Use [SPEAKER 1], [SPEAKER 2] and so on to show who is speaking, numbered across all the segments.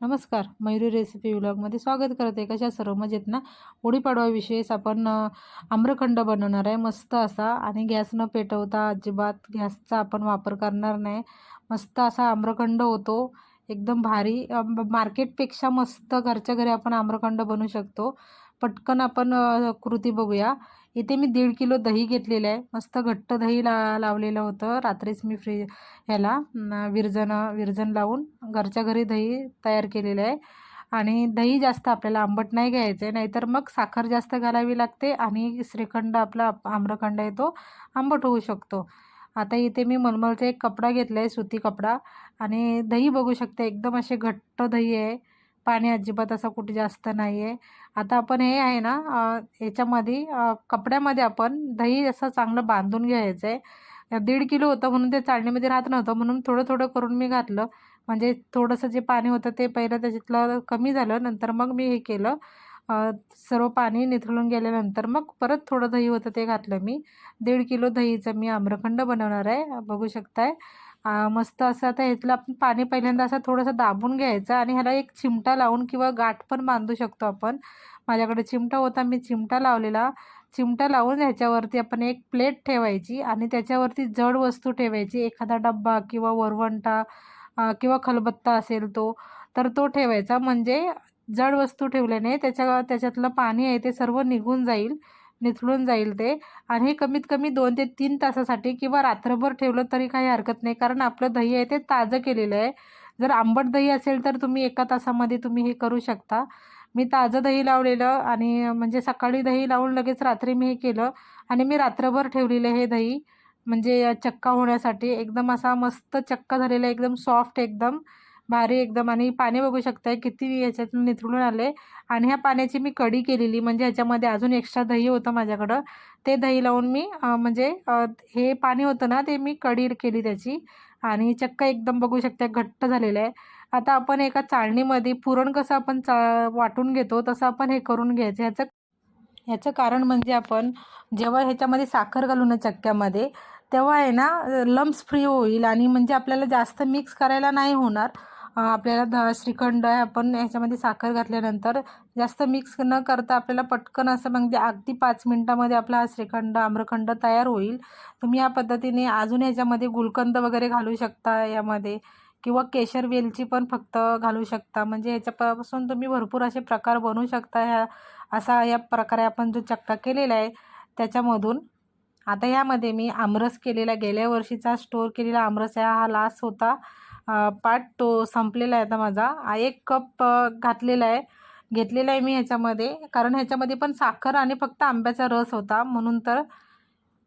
[SPEAKER 1] नमस्कार मयुरी रेसिपी व्लॉगमध्ये स्वागत करते. कशा सर्व मजेत ना? गुढीपाडवाविषयीच आपण आम्रखंड बनवणार आहे. मस्त असा आणि गॅस न पेटवता अजिबात गॅसचा आपण वापर करणार नाही. मस्त असा आम्रखंड होतो. एकदम भारी. मार्केटपेक्षा मस्त घरच्या घरी आपण आम्रखंड बनवू शकतो. पटकन आपण कृती बघूया. इथे मी दीड किलो दही घेतलेलं आहे. मस्त घट्ट दही ला लावलेलं होतं. रात्रीच मी फ्री ह्याला विरजन विरजन लावून घरच्या घरी दही तयार केलेलं आहे. आणि दही जास्त आपल्याला आंबट नाही घ्यायचं आहे नाहीतर मग साखर जास्त घालावी लागते आणि श्रीखंड आपला आम्रखंड आहे तो आंबट होऊ शकतो. आता इथे मी मलमलचा एक कपडा घेतला आहे सुती कपडा. आणि दही बघू शकते एकदम असे घट्ट दही आहे. पाणी अजिबात असं कुठे जास्त नाही आहे आता आपण हे आहे ना याच्यामध्ये कपड्यामध्ये आपण दही असं चांगलं बांधून घ्यायचं आहे दीड किलो होतं म्हणून ते चाळणीमध्ये राहत नव्हतं म्हणून थोडं थोडं करून मी घातलं. म्हणजे थोडंसं जे पाणी होतं ते पहिलं त्याच्यातलं कमी झालं नंतर मग मी हे केलं. सर्व पाणी निथळून गेल्यानंतर मग परत थोडं दही होतं ते घातलं मी. दीड किलो दहीचं मी आम्रखंड बनवणार आहे बघू शकताय. मस्त असं आता ह्यातलं आपण पाणी पहिल्यांदा असं थोडंसं दाबून घ्यायचं आणि ह्याला एक चिमटा लावून किंवा गाठ पण बांधू शकतो आपण. माझ्याकडे चिमटा होता मी चिमटा लावलेला. चिमटा लावून ह्याच्यावरती आपण एक प्लेट ठेवायची आणि त्याच्यावरती जड वस्तू ठेवायची. एखादा डब्बा किंवा वरवंटा किंवा खलबत्ता असेल तो तर तो ठेवायचा. म्हणजे जड वस्तू ठेवल्याने त्याच्या त्याच्यातलं पाणी आहे ते सर्व निघून जाईल. निथळून जाईल ते. आणि हे कमीत कमी दोन ते तीन तासासाठी किंवा रात्रभर ठेवलं तरी काही हरकत नाही. कारण आपलं दही आहे ते ताजं केलेलं आहे. जर आंबट दही असेल तर तुम्ही एका तासामध्ये तुम्ही हे करू शकता. मी ताजं दही लावलेलं आणि म्हणजे सकाळी दही लावून लगेच रात्री मी हे केलं. आणि मी रात्रभर ठेवलेलं हे दही. म्हणजे चक्का होण्यासाठी एकदम असा मस्त चक्का झालेला एकदम सॉफ्ट एकदम. भारी एकदम. आणि पाणी बघू शकताय किती याच्यातून निथळून आले. आणि ह्या पाण्याची मी कढी केलेली म्हणजे ह्याच्यामध्ये अजून एक्स्ट्रा दही होतं माझ्याकडं. ते दही लावून मी म्हणजे हे पाणी होतं ना ते मी कढी केली त्याची. आणि चक्क एकदम बघू शकता घट्ट झालेलं आहे. आता आपण एका चाळणीमध्ये पुरण कसं आपण चा वाटून घेतो तसं आपण हे करून घ्यायचं. ह्याचं ह्याचं कारण म्हणजे आपण जेव्हा ह्याच्यामध्ये साखर घालू ना चक्क्यामध्ये तेव्हा आहे ना लम्स फ्री होईल. आणि म्हणजे आपल्याला जास्त मिक्स करायला नाही होणार. आपल्याला द श्रीखंड आहे आपण ह्याच्यामध्ये साखर घातल्यानंतर जास्त मिक्स न करता आपल्याला पटकन असं म्हणजे अगदी पाच मिनटामध्ये आपला हा श्रीखंड आम्रखंड तयार होईल. तुम्ही या पद्धतीने अजून ह्याच्यामध्ये गुलकंद वगैरे घालू शकता यामध्ये किंवा केशर वेलची पण फक्त घालू शकता. म्हणजे ह्याच्यापासून तुम्ही भरपूर असे प्रकार बनवू शकता ह्या असा या प्रकारे आपण जो चक्का केलेला आहे त्याच्यामधून. आता यामध्ये मी आमरस केलेला गेल्या वर्षीचा स्टोअर केलेला आमरस आहे. हा लास्ट होता. पाठ तो संपलेला आहे आता माझा. एक कप घातलेला आहे. घेतलेला आहे मी ह्याच्यामध्ये. कारण ह्याच्यामध्ये पण साखर आणि फक्त आंब्याचा रस होता. म्हणून तर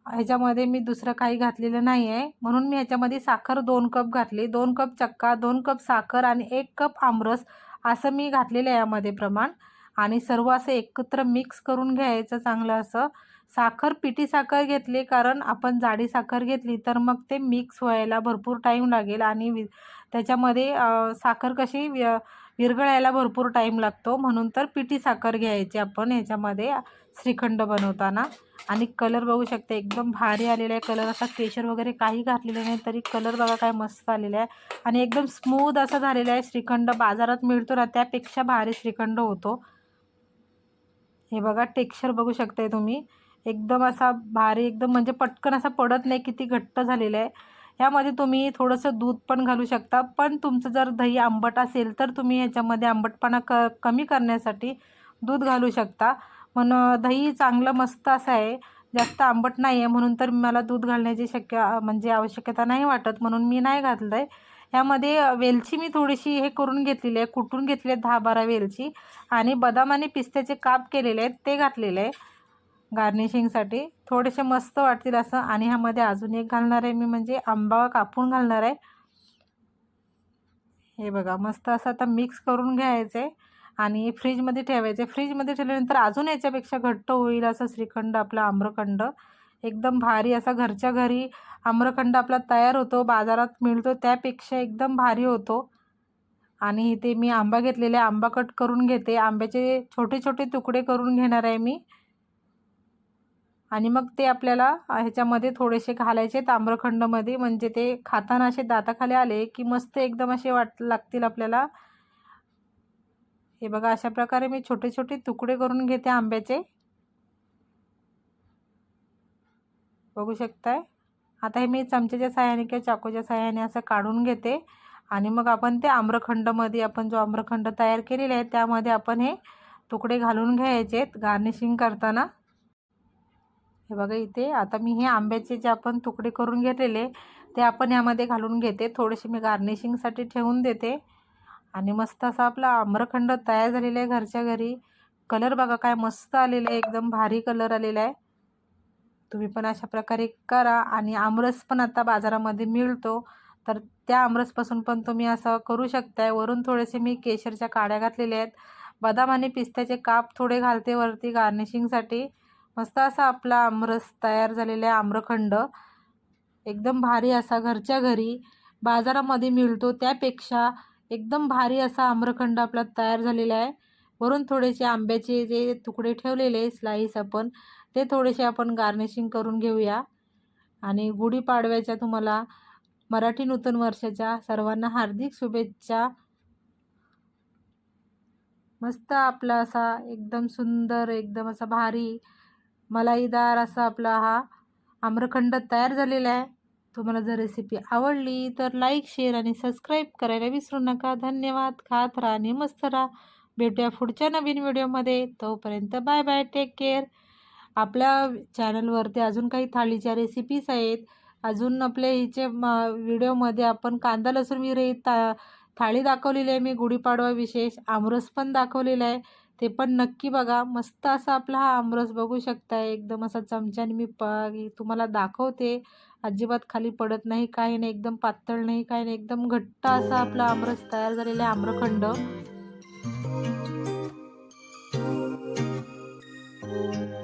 [SPEAKER 1] ह्याच्यामध्ये मी दुसरं काही घातलेलं नाही आहे. म्हणून मी ह्याच्यामध्ये साखर दोन कप घातली. दोन कप चक्का दोन कप साखर आणि एक कप आमरस असं मी घातलेलं आहे यामध्ये प्रमाण. आणि सर्व असं एकत्र मिक्स करून घ्यायचं चांगलं असं. साखर पिठी साखर घेतली कारण आपण जाडी साखर घेतली तर मग ते मिक्स व्हायला भरपूर टाईम लागेल आणि वि त्याच्यामध्ये साखर कशी वि विरघळायला भरपूर टाईम लागतो. म्हणून तर पिठी साखर घ्यायची आपण ह्याच्यामध्ये श्रीखंड बनवताना. आणि कलर बघू शकते एकदम भारी आलेला आहे कलर असा केशर वगैरे काही घातलेलं नाही तरी कलर बघा काय मस्त आलेला आहे. आणि एकदम स्मूद असा झालेला आहे श्रीखंड. बाजारात मिळतो ना त्यापेक्षा भारी श्रीखंड होतो. हे बघा टेक्स्चर बघू शकताय तुम्ही. एकदम असा भारी एकदम म्हणजे पटकन असा पडत नाही किती घट्ट झालेला आहे. यामध्ये तुम्ही थोडंसं दूध पण घालू शकता. पण तुमचं जर दही आंबट असेल तर तुम्ही ह्याच्यामध्ये आंबटपणा क कमी करण्यासाठी दूध घालू शकता. पण दही चांगलं मस्त असं आहे. जास्त आंबट नाही आहे म्हणून तर मला दूध घालण्याची शक्य म्हणजे आवश्यकता नाही वाटत. म्हणून मी नाही घातलं आहे ह्यामध्ये वेलची मी थोडीशी हे करून घेतलेली आहे. कुटून घेतली आहे दहा बारा वेलची. आणि बदाम आणि पिस्त्याचे काप केलेले आहेत. ते घातलेले आहे गार्निशिंगसाठी. थोडेसे मस्त वाटतील असं. आणि ह्यामध्ये अजून एक घालणार आहे मी म्हणजे आंबा कापून घालणार आहे. हे बघा मस्त असं आता मिक्स करून घ्यायचं आहे आणि फ्रीजमध्ये ठेवायचं. फ्रीजमध्ये ठेवल्यानंतर अजून याच्यापेक्षा घट्ट होईल असं श्रीखंड आपला आम्रखंड. एकदम भारी असा घरच्या घरी आम्रखंड आपला तयार होतो बाजारात मिळतो त्यापेक्षा एकदम भारी होतो. आणि इथे मी आंबा घेतलेले आंबा कट करून घेते. आंब्याचे छोटे छोटे तुकडे करून घेणार आहे मी. आणि मग ते आपल्याला ह्याच्यामध्ये थोडेसे घालायचे ताम्रखंडमध्ये म्हणजे ते खाताना असे दाताखाली आले की मस्त एकदम असे वाट लागतील आपल्याला. हे बघा अशा प्रकारे मी छोटे छोटे तुकडे करून घेते आंब्याचे. बघू शकताय. आता हे मी चमच्याच्या साह्याने किंवा चाकूच्या साह्याने असं काढून घेते. आणि मग आपण ते आम्रखंडमध्ये आपण जो आम्रखंड तयार केलेला आहे त्यामध्ये आपण हे तुकडे घालून घ्यायचे गार्निशिंग करताना. हे बघा इथे आता मी हे आंब्याचे जे आपण तुकडे करून घेतलेले ते आपण यामध्ये घालून घेते. थोडेसे मी गार्निशिंगसाठी ठेवून देते. आणि मस्त असा आपला आम्रखंड तयार झालेला आहे घरच्या घरी. कलर बघा काय मस्त आलेला आहे. एकदम भारी कलर आलेला आहे. तुम्ही पण अशा प्रकारे करा आणि आमरस पण आता बाजारामध्ये मिळतो. तर त्या आमरसपासून पण तुम्ही असं करू शकताय. वरून थोडेसे मी केशरच्या काड्या घातलेल्या आहेत. बदाम आणि पिस्त्याचे काप थोडे घालते वरती गार्निशिंगसाठी मस्त असा आपला आमरस तयार झालेला आहे आम्रखंड. एकदम भारी असा घरच्या घरी. बाजारामध्ये मिळतो त्यापेक्षा एकदम भारी असा आम्रखंड आपला तयार झालेला आहे. वरून थोडेसे आंब्याचे जे तुकडे ठेवलेले स्लाईस आपण ते थोडेसे आपण गार्निशिंग करून घेऊया. आणि गुढीपाडव्याच्या तुम्हाला मराठी नूतन वर्षाच्या सर्वांना हार्दिक शुभेच्छा. मस्त आपला असा एकदम सुंदर एकदम असा भारी मलाईदार असा आपला हा आम्रखंड तयार झालेला आहे. तुम्हाला जर रेसिपी आवडली तर लाईक शेअर आणि सबस्क्राईब करायला विसरू नका. धन्यवाद. खात राहा आणि मस्त राहा. भेटूया पुढच्या नवीन व्हिडिओमध्ये. तोपर्यंत बाय बाय टेक केअर आपल्या चॅनलवरती अजून काही थाळीच्या रेसिपीज आहेत. अजून आपल्या हिचे व्हिडिओमध्ये आपण कांदा लसूण विरहित ता थाळी दाखवलेली आहे. मी गुढीपाडवा विशेष आमरस पण दाखवलेला आहे. ते पण नक्की बघा. मस्त असा आपला हा आमरस बघू शकता एकदम असा चमच्याने मी प तुम्हाला दाखवते. अजिबात खाली पडत नाही काही नाही. एकदम पातळ नाही काही नाही. एकदम घट्ट असा आपला आमरस तयार झालेला आहे. आम्रखंड. Thank you.